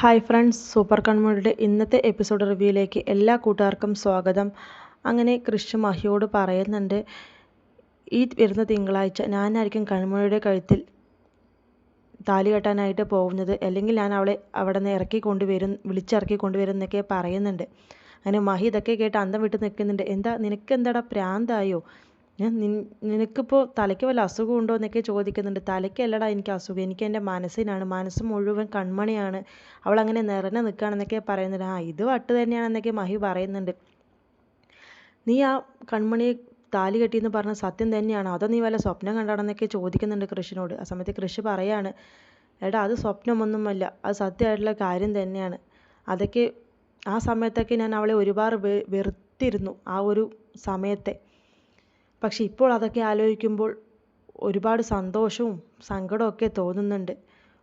Hi friends super കൺമുടിയുടെ ഇന്നത്തെ episode റിവ്യൂയിലേക്ക് എല്ലാ കൂട്ടുകാർക്കും സ്വാഗതം. അങ്ങനെ കൃഷി മഹിയോട് പറയുന്നുണ്ട് ഈ വരുന്ന തിങ്കളാഴ്ച ഞാനായിരിക്കും കൺമുടിയുടെ കഴുത്തിൽ താലി കെട്ടാനായിട്ട് പോകുന്നത്. അല്ലെങ്കിൽ ഞാൻ അവളെ അവിടെ നിന്ന് ഇറക്കി കൊണ്ടുവരും വിളിച്ചിറക്കി കൊണ്ടുവരും എന്നൊക്കെ പറയുന്നുണ്ട്. അങ്ങനെ മഹി ഇതൊക്കെ കേട്ട് അന്തം വിട്ട് നിൽക്കുന്നുണ്ട്. എന്താ നിനക്ക് എന്താടാ പ്രാന്തായോ? ഞാൻ നിനക്കിപ്പോൾ തലയ്ക്ക് വല്ല അസുഖം ഉണ്ടോ എന്നൊക്കെ ചോദിക്കുന്നുണ്ട്. തലയ്ക്കല്ലടാ എനിക്ക് അസുഖം. എനിക്ക് എന്റെ മനസ്സിനാണ്. മനസ്സ് മുഴുവൻ കൺമണിയാണ്. അവൾ അങ്ങനെ നിറഞ്ഞു നിൽക്കുകയാണെന്നൊക്കെ പറയുന്നുണ്ട്. ആ ഇത് വട്ട് തന്നെയാണെന്നൊക്കെ മഹി പറയുന്നുണ്ട്. നീ ആ കൺമണി താലി കെട്ടിയെന്ന് പറഞ്ഞ സത്യം തന്നെയാണ്? അതോ നീ വല്ല സ്വപ്നം കണ്ടാണെന്നൊക്കെ ചോദിക്കുന്നുണ്ട് കൃഷിനോട്. ആ സമയത്ത് കൃഷി പറയാണ് എടാ അത് സ്വപ്നമൊന്നുമല്ല. അത് സത്യമായിട്ടുള്ള കാര്യം തന്നെയാണ്. അതൊക്കെ ആ സമയത്തൊക്കെ ഞാൻ അവളെ ഒരുപാട് വെറുത്തിരുന്നു ആ ഒരു സമയത്തെ. പക്ഷെ ഇപ്പോൾ അതൊക്കെ ആലോചിക്കുമ്പോൾ ഒരുപാട് സന്തോഷവും സങ്കടമൊക്കെ തോന്നുന്നുണ്ട്.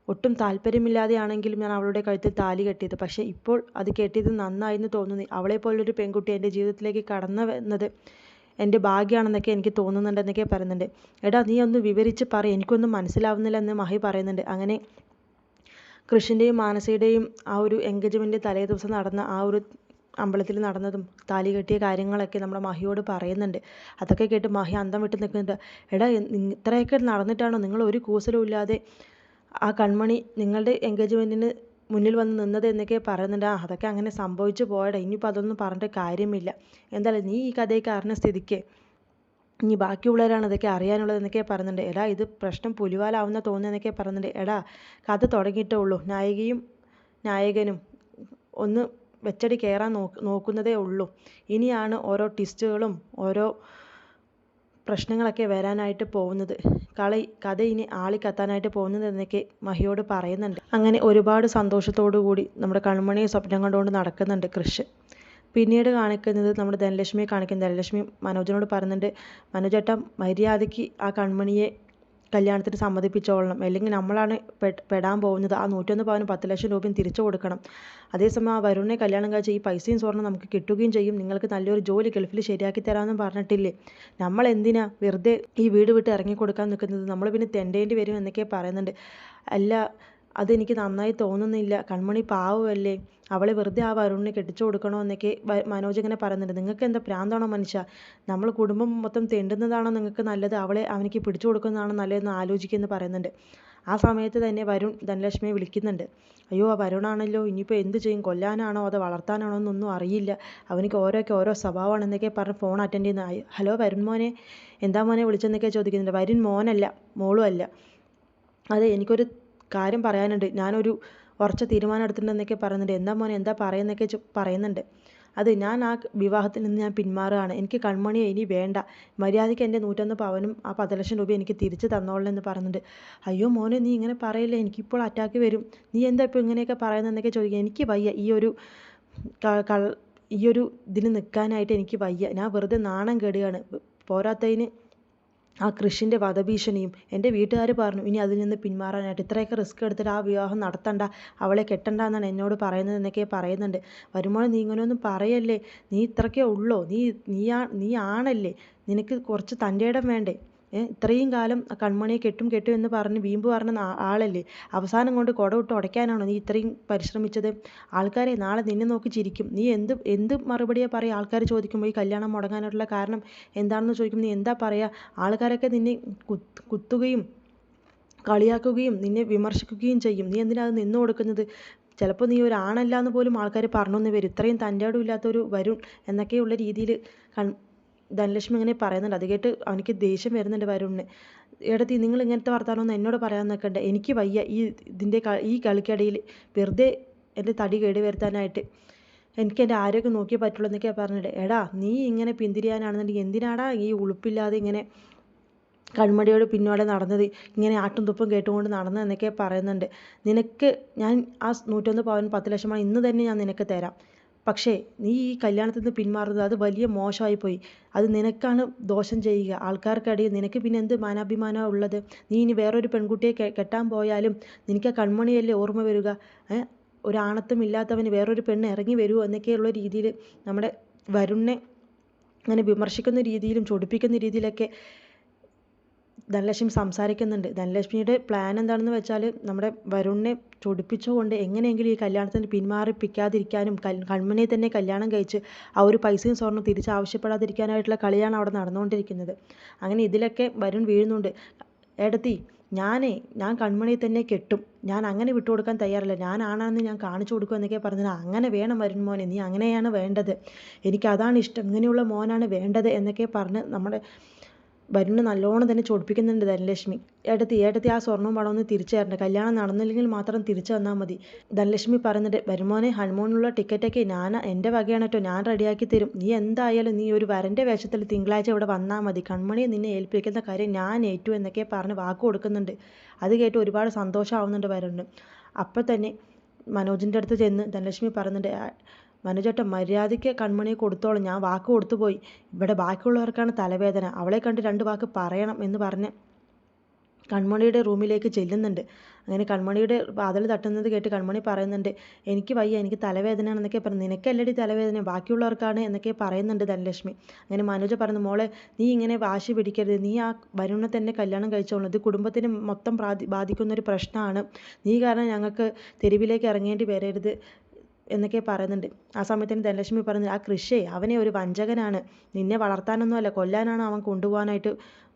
ഒട്ടും താല്പര്യമില്ലാതെയാണെങ്കിലും ഞാൻ അവളുടെ കഴുത്തിൽ താലി കെട്ടിയത്. പക്ഷേ ഇപ്പോൾ അത് കെട്ടിയത് നന്നായെന്ന് തോന്നുന്നു. അവളെ പോലൊരു പെൺകുട്ടി എന്റെ ജീവിതത്തിലേക്ക് കടന്നു വന്നത് എന്റെ ഭാഗ്യമാണെന്നൊക്കെ എനിക്ക് തോന്നുന്നുണ്ടെന്നൊക്കെ പറയുന്നുണ്ട്. എടാ നീ ഒന്ന് വിവരിച്ച് പറ. എനിക്കൊന്നും മനസ്സിലാവുന്നില്ല എന്ന് മഹി പറയുന്നുണ്ട്. അങ്ങനെ കൃഷിന്റെയും മാനസയുടെയും ആ ഒരു എൻഗേജ്മെന്റ് തലേ ദിവസം നടന്ന ആ ഒരു അമ്പലത്തിൽ നടന്നതും താലി കെട്ടിയ കാര്യങ്ങളൊക്കെ നമ്മുടെ മഹിയോട് പറയുന്നുണ്ട്. അതൊക്കെ കേട്ട് മഹി അന്തം വിട്ട് നിൽക്കുന്നുണ്ട്. എടാ ഇത്രയൊക്കെ നടന്നിട്ടാണോ നിങ്ങൾ ഒരു കൂസലും ഇല്ലാതെ ആ കൺമണി നിങ്ങളുടെ എൻഗേജ്മെന്റിന് മുന്നിൽ വന്ന് നിന്നത് എന്നൊക്കെ പറയുന്നുണ്ട്. ആ അതൊക്കെ അങ്ങനെ സംഭവിച്ചു പോയടാ. ഇനിയിപ്പോൾ അതൊന്നും പറഞ്ഞിട്ട് കാര്യമില്ല. എന്തായാലും നീ ഈ കഥയൊക്കെ അറിഞ്ഞ സ്ഥിതിക്ക് ഇനി ബാക്കിയുള്ളവരാണ് ഇതൊക്കെ അറിയാനുള്ളത് എന്നൊക്കെ പറയുന്നുണ്ട്. എടാ ഇത് പ്രശ്നം പുലിവാലാവുന്ന തോന്നുന്നതെന്നൊക്കെ പറയുന്നുണ്ട്. എടാ കഥ തുടങ്ങിയിട്ടേ ഉള്ളൂ. നായികയും നായകനും ഒന്ന് വെച്ചടി കയറാൻ നോക്ക് നോക്കുന്നതേ ഉള്ളൂ. ഇനിയാണ് ഓരോ ട്വിസ്റ്റുകളും ഓരോ പ്രശ്നങ്ങളൊക്കെ വരാനായിട്ട് പോകുന്നത്. കളി കഥ ഇനി ആളിക്കത്താനായിട്ട് പോകുന്നത് എന്നൊക്കെ മഹിയോട് പറയുന്നുണ്ട്. അങ്ങനെ ഒരുപാട് സന്തോഷത്തോടു കൂടി നമ്മുടെ കൺമണി സ്വപ്നം കണ്ടുകൊണ്ട് നടക്കുന്നുണ്ട് കൃഷ്. പിന്നീട് കാണിക്കുന്നത് നമ്മുടെ ധനലക്ഷ്മിയെ കാണിക്കുന്നത് ധനലക്ഷ്മി മനോജിനോട് പറയുന്നുണ്ട് മനോജേട്ടൻ മര്യാദയ്ക്ക് ആ കൺമണിയെ കല്യാണത്തിന് സമ്മതിപ്പിച്ചോളണം. അല്ലെങ്കിൽ നമ്മളാണ് പെടാൻ പോകുന്നത്. ആ നൂറ്റൊന്ന് പവന് പത്ത് ലക്ഷം രൂപയും തിരിച്ചു കൊടുക്കണം. അതേസമയം ആ വരുണിനെ കല്യാണം കഴിച്ച ഈ പൈസയും സ്വർണം നമുക്ക് കിട്ടുകയും ചെയ്യും. നിങ്ങൾക്ക് നല്ലൊരു ജോലി ഗൾഫിൽ ശരിയാക്കി തരാമെന്നും പറഞ്ഞിട്ടില്ലേ? നമ്മൾ എന്തിനാ വെറുതെ ഈ വീട് വിട്ട് ഇറങ്ങി കൊടുക്കാൻ നിൽക്കുന്നത്? നമ്മൾ പിന്നെ തെണ്ടേണ്ടി വരും എന്നൊക്കെ പറയുന്നുണ്ട്. അല്ല അതെനിക്ക് നന്നായി തോന്നുന്നില്ല. കൺമണി പാവമല്ലേ? അവളെ വെറുതെ ആ വരുണിനെ കെട്ടിച്ചു കൊടുക്കണോ എന്നൊക്കെ മനോജ് ഇങ്ങനെ പറയുന്നുണ്ട്. നിങ്ങൾക്ക് എന്താ പ്രാന്താണോ മനുഷ്യ? നമ്മൾ കുടുംബം മൊത്തം തെണ്ടുന്നതാണോ നിങ്ങൾക്ക് നല്ലത്? അവളെ അവനിക്ക് പിടിച്ചു കൊടുക്കുന്നതാണോ നല്ലതെന്ന് ആലോചിക്കുമെന്ന് പറയുന്നുണ്ട്. ആ സമയത്ത് തന്നെ വരുൺ ധനലക്ഷ്മിയെ വിളിക്കുന്നുണ്ട്. അയ്യോ ആ വരുണാണല്ലോ. ഇനിയിപ്പോൾ എന്ത് ചെയ്യും? കൊല്ലാനാണോ അതോ വളർത്താനാണോ എന്നൊന്നും അറിയില്ല. അവനിക്ക് ഓരോക്കെ ഓരോ സ്വഭാവമാണ് എന്നൊക്കെ പറഞ്ഞ് ഫോൺ അറ്റൻഡ് ചെയ്യുന്ന ഹലോ വരുൺ മോനെ. എന്താ മോനെ വിളിച്ചെന്നൊക്കെ ചോദിക്കുന്നുണ്ട്. വരുൺ മോനല്ല മോളും അല്ല. അതെ എനിക്കൊരു കാര്യം പറയാനുണ്ട്. ഞാനൊരു ഉറച്ച തീരുമാനം എടുത്തിട്ടുണ്ടെന്നൊക്കെ പറയുന്നുണ്ട്. എന്താ മോനെ എന്താ പറയുന്നൊക്കെ പറയുന്നുണ്ട്. അത് ഞാൻ ആ വിവാഹത്തിൽ നിന്ന് ഞാൻ പിന്മാറുകയാണ്. എനിക്ക് കൺമണിയെ ഇനി വേണ്ട. മര്യാദയ്ക്ക് എന്റെ നൂറ്റൊന്ന് പവനും ആ പത്ത് ലക്ഷം രൂപ എനിക്ക് തിരിച്ച് തന്നോളൂ എന്ന് പറയുന്നുണ്ട്. അയ്യോ മോനെ നീ ഇങ്ങനെ പറയില്ലേ? എനിക്കിപ്പോൾ അറ്റാക്ക് വരും. നീ എന്താ ഇപ്പോൾ ഇങ്ങനെയൊക്കെ പറയുന്നതെന്നൊക്കെ ചോദിക്കുക. എനിക്ക് വയ്യ. ഈ ഒരു ഈ ഒരു ഇതിന് നിൽക്കാനായിട്ട് എനിക്ക് വയ്യ. ഞാൻ വെറുതെ നാണം കെടുകയാണ്. പോരാത്തതിന് ആ കൃഷിന്റെ വധഭീഷണിയും എന്റെ വീട്ടുകാർ പറഞ്ഞു ഇനി അതിൽ നിന്ന് പിന്മാറാനായിട്ട് ഇത്രയൊക്കെ റിസ്ക് എടുത്തിട്ട് ആ വിവാഹം നടത്തണ്ട അവളെ കെട്ടണ്ട എന്നാണ് എന്നോട് പറയുന്നത് എന്നൊക്കെ പറയുന്നുണ്ട്. വരുമ്പോൾ നീ ഇങ്ങനെയൊന്നും പറയല്ലേ? നീ ഇത്രയ്ക്കേ ഉള്ളോ? നീ നീ ആണല്ലേ? നിനക്ക് കുറച്ച് തന്റെ ഇടം വേണ്ടേ? ഇത്രയും കാലം കൺമണിയെ കെട്ടും കെട്ടും എന്ന് പറഞ്ഞ് വീമ്പ് പറഞ്ഞ ആളല്ലേ? അവസാനം കൊണ്ട് കുട വിട്ട് ഉടയ്ക്കാനാണോ നീ ഇത്രയും പരിശ്രമിച്ചത്? ആൾക്കാരെ നാളെ നിന്നെ നോക്കി ചിരിക്കും. നീ എന്ത് എന്ത് മറുപടിയാണ് പറയുക ആൾക്കാർ ചോദിക്കുമ്പോൾ ഈ കല്യാണം മുടങ്ങാനായിട്ടുള്ള കാരണം എന്താണെന്ന് ചോദിക്കുമ്പോൾ നീ എന്താ പറയുക ആൾക്കാരൊക്കെ നിന്നെ കുത്തുകയും കളിയാക്കുകയും നിന്നെ വിമർശിക്കുകയും ചെയ്യും. നീ എന്തിനാ അത് നിന്നു കൊടുക്കുന്നത്? ചിലപ്പോൾ നീ ഒരു ആണല്ല എന്ന് പോലും ആൾക്കാർ പറഞ്ഞൊന്ന് വരും. ഇത്രയും തന്റെ ഇല്ലാത്തൊരു വരുൺ എന്നൊക്കെയുള്ള രീതിയിൽ കൺ ധനലക്ഷ്മി ഇങ്ങനെ പറയുന്നുണ്ട്. അത് കേട്ട് അവനിക്ക് ദേഷ്യം വരുന്നുണ്ട് വരുണിന്. എടത്തി നിങ്ങൾ ഇങ്ങനത്തെ വർത്താനൊന്നും എന്നോട് പറയാൻ നിൽക്കണ്ട എനിക്ക് വയ്യ. ഈ ഇതിന്റെ ഈ കളിക്കിടയിൽ വെറുതെ എന്റെ തടി കേടി വരുത്താനായിട്ട് എനിക്ക് എന്റെ ആരോഗ്യം നോക്കിയേ പറ്റുള്ളൂ എന്നൊക്കെ പറഞ്ഞിട്ട്. എടാ നീ ഇങ്ങനെ പിന്തിരിയാനാണെന്നുണ്ടെങ്കിൽ എന്തിനാടാ ഈ ഉളുപ്പില്ലാതെ ഇങ്ങനെ കൺമടിയോട് പിന്നോടെ നടന്നത്? ഇങ്ങനെ ആട്ടും തുപ്പും കേട്ടുകൊണ്ട് നടന്നതെന്നൊക്കെ പറയുന്നുണ്ട്. നിനക്ക് ഞാൻ ആ നൂറ്റൊന്ന് പവൻ പത്ത് ലക്ഷമാണ് ഇന്ന് തന്നെ ഞാൻ നിനക്ക് തരാം. പക്ഷേ നീ ഈ കല്യാണത്തിൽ നിന്ന് പിന്മാറുന്നത് അത് വലിയ മോശമായി പോയി അത് നിനക്കാണ് ദോഷം ചെയ്യുക. ആൾക്കാർക്കിടയിൽ നിനക്ക് പിന്നെ എന്ത് മാനാഭിമാനമാണ് ഉള്ളത്? നീ ഇനി വേറൊരു പെൺകുട്ടിയെ കെട്ടാൻ പോയാലും നിനക്ക് ആ കൺമണിയല്ലേ ഓർമ്മ വരിക? ഒരു ആണത്വം ഇല്ലാത്തവന് വേറൊരു പെണ്ണ് ഇറങ്ങി വരുമോ എന്നൊക്കെയുള്ള രീതിയിൽ നമ്മുടെ വരുണിനെ അങ്ങനെ വിമർശിക്കുന്ന രീതിയിലും ചൊടിപ്പിക്കുന്ന രീതിയിലൊക്കെ ധനലക്ഷ്മി സംസാരിക്കുന്നുണ്ട്. ധനലക്ഷ്മിയുടെ പ്ലാൻ എന്താണെന്ന് വെച്ചാൽ നമ്മുടെ വരുണിനെ ചൊടിപ്പിച്ചുകൊണ്ട് എങ്ങനെയെങ്കിലും ഈ കല്യാണത്തിന് പിന്മാറിപ്പിക്കാതിരിക്കാനും കൺമണിയെ തന്നെ കല്യാണം കഴിച്ച് ആ ഒരു പൈസയും സ്വർണം തിരിച്ച് ആവശ്യപ്പെടാതിരിക്കാനായിട്ടുള്ള കളിയാണ് അവിടെ നടന്നുകൊണ്ടിരിക്കുന്നത്. അങ്ങനെ ഇതിലൊക്കെ വരുൺ വീഴുന്നുണ്ട്. ഏടത്തി ഞാനേ ഞാൻ കൺമണിയെ തന്നെ കെട്ടും. ഞാൻ അങ്ങനെ വിട്ടുകൊടുക്കാൻ തയ്യാറല്ല. ഞാൻ ആണാണെന്ന് ഞാൻ കാണിച്ചു കൊടുക്കും എന്നൊക്കെ പറഞ്ഞത്. അങ്ങനെ വേണം വരുൺ മോനെ നീ അങ്ങനെയാണ് വേണ്ടത്. എനിക്ക് അതാണ് ഇഷ്ടം. ഇങ്ങനെയുള്ള മോനാണ് വേണ്ടത് എന്നൊക്കെ പറഞ്ഞ് നമ്മുടെ വരുണ് നല്ലോണം തന്നെ ചൊടിപ്പിക്കുന്നുണ്ട് ധനലക്ഷ്മി. ഏട്ടത്തി ഏട്ടത്തി ആ സ്വർണവും പണം ഒന്ന് തിരിച്ചു തരണ്ട കല്യാണം നടന്നില്ലെങ്കിൽ മാത്രം തിരിച്ചു തന്നാൽ മതി. ധനലക്ഷ്മി പറയുന്നുണ്ട് വരുമോനെ ഹൺമൂണിനുള്ള ടിക്കറ്റൊക്കെ ഞാൻ എന്റെ വകയാണ് കേട്ടോ ഞാൻ റെഡിയാക്കി തരും. നീ എന്തായാലും നീ ഒരു വരന്റെ വേഷത്തിൽ തിങ്കളാഴ്ച ഇവിടെ വന്നാൽ മതി. കൺമണിയെ നിന്നെ ഏൽപ്പിക്കുന്ന കാര്യം ഞാൻ ഏറ്റു എന്നൊക്കെ പറഞ്ഞ് വാക്ക് കൊടുക്കുന്നുണ്ട്. അത് കേട്ട് ഒരുപാട് സന്തോഷമാവുന്നുണ്ട് വരുണ് അപ്പം തന്നെ മനോജിന്റെ അടുത്ത് ചെന്ന് ധനലക്ഷ്മി പറയുന്നുണ്ട് മനുചേട്ടൻ മര്യാദയ്ക്ക് കൺമണിയെ കൊടുത്തോളും ഞാൻ വാക്ക് കൊടുത്തു പോയി. ഇവിടെ ബാക്കിയുള്ളവർക്കാണ് തലവേദന. അവളെ കണ്ട് രണ്ട് വാക്ക് പറയണം എന്ന് പറഞ്ഞ് കൺമണിയുടെ റൂമിലേക്ക് ചെല്ലുന്നുണ്ട്. അങ്ങനെ കൺമണിയുടെ വാതിൽ തട്ടുന്നത് കേട്ട് കൺമണി പറയുന്നുണ്ട് എനിക്ക് വയ്യ എനിക്ക് തലവേദന എന്നൊക്കെ പറഞ്ഞു. നിനക്കല്ലടി തലവേദന? ബാക്കിയുള്ളവർക്കാണ് എന്നൊക്കെ പറയുന്നുണ്ട് ധനലക്ഷ്മി. അങ്ങനെ മനോജ പറഞ്ഞു മോളെ നീ ഇങ്ങനെ വാശി പിടിക്കരുത്. നീ ആ വരുണെ തന്നെ കല്യാണം കഴിച്ചോളൂ. ഇത് കുടുംബത്തിന് മൊത്തം ബാധിക്കുന്ന ഒരു പ്രശ്നമാണ്. നീ കാരണം ഞങ്ങൾക്ക് തെരുവിലേക്ക് ഇറങ്ങേണ്ടി വരരുത്. എന്നൊക്കെ പറയുന്നുണ്ട്. ആ സമയത്ത് തന്നെ ധനലക്ഷ്മി പറയുന്നത് ആ കൃഷേ അവനെ ഒരു വഞ്ചകനാണ്. നിന്നെ വളർത്താനൊന്നും അല്ല കൊല്ലാനാണ് അവൻ കൊണ്ടുപോകാനായിട്ട്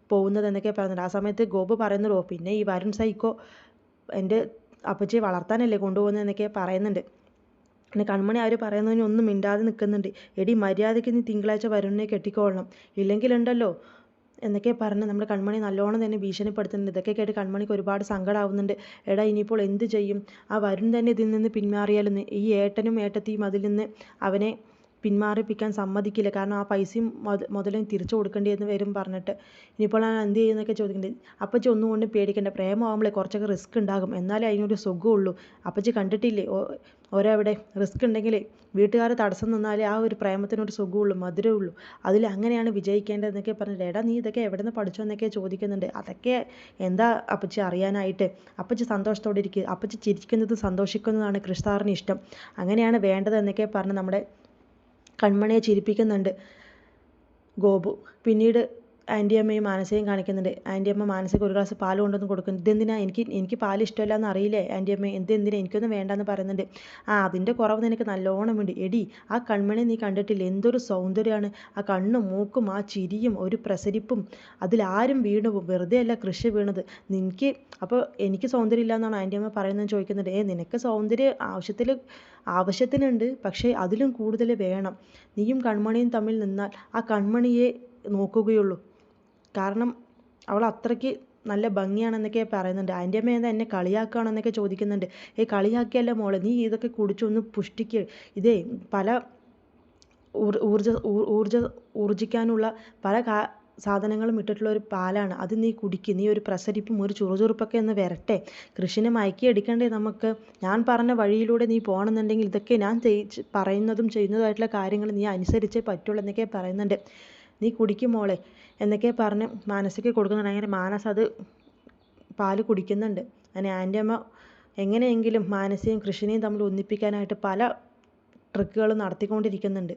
പോകുന്നത് എന്നൊക്കെ പറയുന്നുണ്ട്. ആ സമയത്ത് ഗോപു പറയുന്നുള്ളൂ പിന്നെ ഈ വരുൺ സൈക്കോ എന്റെ അപ്പച്ചിയെ വളർത്താനല്ലേ കൊണ്ടുപോകുന്നത് എന്നൊക്കെ പറയുന്നുണ്ട്. പിന്നെ കൺമണി അവർ പറയുന്നതിന് ഒന്നും മിണ്ടാതെ നിൽക്കുന്നുണ്ട്. എടി മര്യാദയ്ക്ക് നീ തിങ്കളാഴ്ച വരുണിനെ കെട്ടിക്കോളണം ഇല്ലെങ്കിലുണ്ടല്ലോ എന്നൊക്കെ പറഞ്ഞ് നമ്മുടെ കൺമണി നല്ലോണം തന്നെ ഭീഷണിപ്പെടുത്തുന്നുണ്ട്. ഇതൊക്കെ കേട്ട് കൺമണിക്ക് ഒരുപാട് സങ്കടമാവുന്നുണ്ട് എടാ ഇനിയിപ്പോൾ എന്ത് ചെയ്യും? ആ വരുൺ തന്നെ ഇതിൽ നിന്ന് പിന്മാറിയാലും ഈ ഏട്ടനും ഏട്ടത്തിയും അതിൽ നിന്ന് അവനെ പിന്മാറിപ്പിക്കാൻ സമ്മതിക്കില്ല. കാരണം ആ പൈസയും മുതലും തിരിച്ചു കൊടുക്കേണ്ടി എന്ന് വരും പറഞ്ഞിട്ട്. ഇനിയിപ്പോൾ ഞാൻ എന്ത് ചെയ്യുന്നൊക്കെ ചോദിക്കുന്നുണ്ട് അപ്പച്ചി ഒന്നും കൊണ്ടും പേടിക്കേണ്ട. പ്രേമമാകുമ്പോഴേ കുറച്ചൊക്കെ റിസ്ക് ഉണ്ടാകും. എന്നാലേ അതിനൊരു സുഖമുള്ളൂ. അപ്പച്ചി കണ്ടിട്ടില്ലേ? ഓരോ അവിടെ റിസ്ക് ഉണ്ടെങ്കിൽ വീട്ടുകാർ തടസ്സം നിന്നാലേ ആ ഒരു പ്രേമത്തിനൊരു സുഖമുള്ളൂ മധുരമുള്ളൂ. അതിൽ അങ്ങനെയാണ് വിജയിക്കേണ്ടതെന്നൊക്കെ പറഞ്ഞിട്ട് എടാ നീ ഇതൊക്കെ എവിടെ നിന്ന് പഠിച്ചു എന്നൊക്കെ ചോദിക്കുന്നുണ്ട്. അതൊക്കെ എന്താ അപ്പച്ചി അറിയാനായിട്ട്? അപ്പച്ചി സന്തോഷത്തോടെ ഇരിക്കുക അപ്പച്ചി ചിരിക്കുന്നത് സന്തോഷിക്കുന്നതാണ് കൃഷ്ണാറിന് ഇഷ്ടം. അങ്ങനെയാണ് വേണ്ടത് എന്നൊക്കെ പറഞ്ഞ് നമ്മുടെ കൺമണിയെ ചിരിപ്പിക്കുന്നുണ്ട് ഗോപു. പിന്നീട് ആന്റിയമ്മയും മാനസയും കാണിക്കുന്നുണ്ട്. ആന്റിയമ്മ മാനസയ്ക്ക് ഒരു ഗ്ലാസ് പാൽ കൊണ്ടുവന്ന് കൊടുക്കുന്നു. ഇതെന്തിനാ? എനിക്ക് എനിക്ക് പാൽ ഇഷ്ടമല്ല എന്ന് അറിയില്ലേ ആന്റിയമ്മ എന്തെന്തിനാ എനിക്കൊന്നും വേണ്ടെന്ന് പറയുന്നുണ്ട്. ആ അതിന്റെ കുറവ് നിനക്ക് നല്ലോണം ഉണ്ട് എടി ആ കൺമണി നീ കണ്ടിട്ടില്ല? എന്തൊരു സൗന്ദര്യമാണ്. ആ കണ്ണും മൂക്കും ആ ചിരിയും ഒരു പ്രസരിപ്പും. അതിലാരും വീണു വെറുതെ അല്ല കൃഷി വീണത്. നിനക്ക് അപ്പോൾ എനിക്ക് സൗന്ദര്യം ഇല്ല എന്നാണ് ആന്റിയമ്മ പറയുന്നത് ചോദിക്കുന്നുണ്ട്. ഏ നിനക്ക് സൗന്ദര്യം ആവശ്യത്തിൽ ആവശ്യത്തിനുണ്ട്. പക്ഷേ അതിലും കൂടുതൽ വേണം. നീയും കൺമണിയും തമ്മിൽ നിന്നാൽ ആ കൺമണിയെ നോക്കുകയുള്ളൂ. കാരണം അവൾ അത്രയ്ക്ക് നല്ല ഭംഗിയാണെന്നൊക്കെ പറയുന്നുണ്ട്. അതിന്റെ അമ്മ എന്താ എന്നെ കളിയാക്കുകയാണെന്നൊക്കെ ചോദിക്കുന്നുണ്ട്. ഏ കളിയാക്കിയല്ല മോളെ. നീ ഇതൊക്കെ കുടിച്ചൊന്ന് പുഷ്ടിക്ക്. ഇതേ പല ഊർജ ഊർജ ഊർജിക്കാനുള്ള പല കാ സാധനങ്ങളും ഇട്ടിട്ടുള്ള ഒരു പാലാണ്. അത് നീ കുടിക്ക്. നീ ഒരു പ്രസരിപ്പും ഒരു ചുറുചുറുപ്പൊക്കെ ഒന്ന് വരട്ടെ. കൃഷിനെ മയക്കി എടുക്കണ്ടേ നമുക്ക്? ഞാൻ പറഞ്ഞ വഴിയിലൂടെ നീ പോകണമെന്നുണ്ടെങ്കിൽ ഇതൊക്കെ ഞാൻ പറയുന്നതും ചെയ്യുന്നതായിട്ടുള്ള കാര്യങ്ങൾ നീ അനുസരിച്ചേ പറ്റുള്ളൂ എന്നൊക്കെ പറയുന്നുണ്ട്. നീ കുടിക്കും മോളെ എന്നൊക്കെ പറഞ്ഞ് മാനസയ്ക്ക് കൊടുക്കുന്നുണ്ട്. അങ്ങനെ മാനസ് അത് പാൽ കുടിക്കുന്നുണ്ട്. അങ്ങനെ ആന്റെ അമ്മ എങ്ങനെയെങ്കിലും മാനസയും കൃഷ്ണനെയും തമ്മിൽ ഒന്നിപ്പിക്കാനായിട്ട് പല ട്രിക്കുകളും നടത്തിക്കൊണ്ടിരിക്കുന്നുണ്ട്.